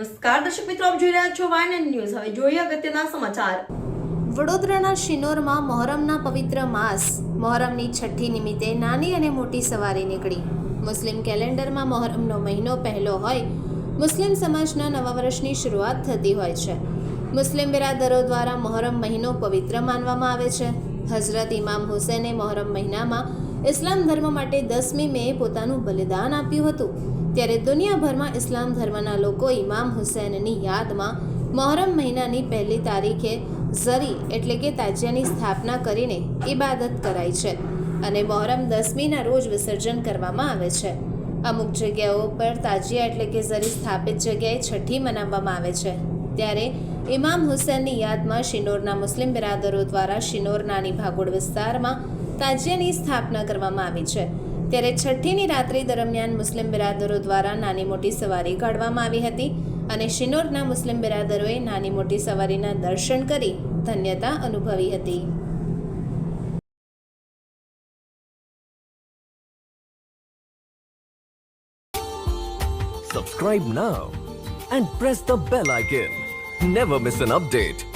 નમસ્કાર, દર્શક મિત્રો, આપ જોઈ રહ્યા છો વાયન ન્યૂઝ હવે જોઈએ અગત્યના સમાચાર. વડોદરાના શિનોરમાં મોહરમના પવિત્ર માસ. મોહરમની છઠ્ઠી નિમિત્તે નાની અને મોટી સવારી નીકળી. મુસ્લિમ કેલેન્ડરમાં મોહરમનો મહિનો પહેલો હોય, મુસ્લિમ સમાજના નવા વર્ષની શરૂઆત થતી હોય છે. મુસ્લિમ બિરાદરો દ્વારા મહોરમ મહિનો પવિત્ર માનવામાં આવે છે. હઝરત ઇમામ હુસેને મહોરમ મહિનામાં ઇસ્લામ ધર્મ માટે દસમી મેએ પોતાનું બલિદાન આપ્યું હતું. ત્યારે દુનિયાભરમાં ઇસ્લામ ધર્મના લોકો ઇમામ હુસૈનની યાદમાં મોહરમ મહિનાની પહેલી તારીખે ઝરી એટલે કે તાજિયાની સ્થાપના કરીને ઇબાદત કરાય છે અને મોહરમ દસમીના રોજ વિસર્જન કરવામાં આવે છે. અમુક જગ્યાઓ પર તાજિયા એટલે કે ઝરી સ્થાપિત જગ્યાએ છઠ્ઠી મનાવવામાં આવે છે. ત્યારે ઇમામ હુસેનની યાદમાં શિનોરના મુસ્લિમ બિરાદરો દ્વારા શિનોર નાની ભાગોળ વિસ્તારમાં તાજિયાની સ્થાપના કરવામાં આવી છે ત્યારે છઠ્ઠીની રાત્રિ દરમિયાન મુસ્લિમ બિરાદરો દ્વારા નાની મોટી સવારી કાઢવામાં આવી હતી અને શિનોરના મુસ્લિમ બિરાદરોએ નાની મોટી સવારીના દર્શન કરી ધન્યતા અનુભવી હતી Subscribe now and press the bell icon. Never miss an update.